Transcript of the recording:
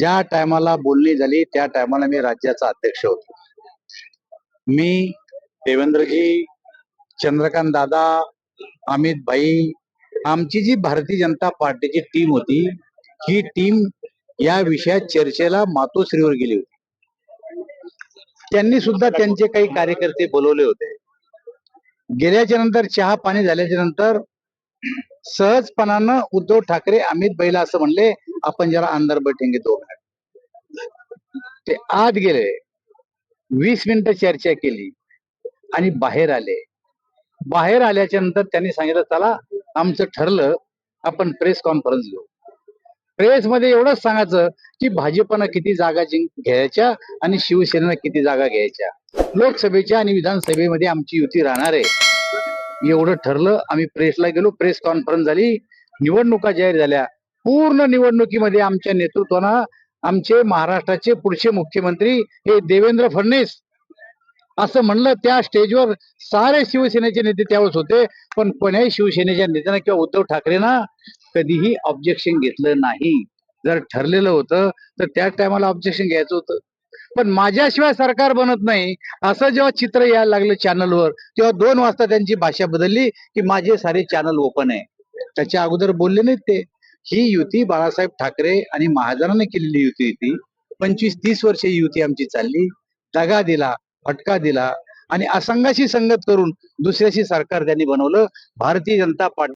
ज्या टायमाला बोलणी झाली त्या टायमाला मी राज्याचा अध्यक्ष होतो. मी देवेंद्रजी चंद्रकांत दादा अमित भाई आमची जी भारतीय जनता पार्टीची टीम होती ही टीम या विषयात चर्चेला मातोश्रीवर गेली होती. त्यांनी सुद्धा त्यांचे काही कार्यकर्ते बोलवले होते. गेल्याच्यानंतर चहा पाणी झाल्याच्यानंतर सहजपणानं उद्धव ठाकरे अमित भाईला असं म्हणले आपण जरा अंदर बैठेंगे दोन मिनिट ते आत गेले. वीस मिनिटं चर्चा केली आणि बाहेर आले. बाहेर आल्याच्यानंतर त्यांनी सांगितलं चला आमचं ठरलं आपण प्रेस कॉन्फरन्स घेऊ. प्रेस मध्ये एवढंच सांगायचं की भाजपनं किती जागा जिंक घ्यायच्या आणि शिवसेनेनं किती जागा घ्यायच्या. लोकसभेच्या आणि विधानसभेमध्ये आमची युती राहणार आहे. एवढं ठरलं आम्ही प्रेसला गेलो प्रेस कॉन्फरन्स झाली. निवडणुका जाहीर झाल्या. पूर्ण निवडणुकीमध्ये आमच्या नेतृत्वानं आमचे महाराष्ट्राचे पुढचे मुख्यमंत्री हे देवेंद्र फडणवीस. असं म्हणलं त्या स्टेजवर सारे शिवसेनेचे नेते त्यावेळेस होते पण कोण्याही शिवसेनेच्या नेत्यानं किंवा उद्धव ठाकरेंना कधीही ऑब्जेक्शन घेतलं नाही. जर ठरलेलं होतं तर त्या टायमाला ऑब्जेक्शन घ्यायचं होतं. पण माझ्याशिवाय सरकार बनत नाही असं जेव्हा चित्र यायला लागलं चॅनलवर तेव्हा दोन वाजता त्यांची भाषा बदलली की माझे सारे चॅनल ओपन आहे. त्याच्या अगोदर बोलले नाहीत ते. ही युती बाळासाहेब ठाकरे आणि महाजनाने केलेली युती होती. पंचवीस तीस वर्ष ही युती आमची चालली. दगा दिला फटका दिला आणि असंघाशी संगत करून दुसऱ्याशी सरकार त्यांनी बनवलं. भारतीय जनता पार्टी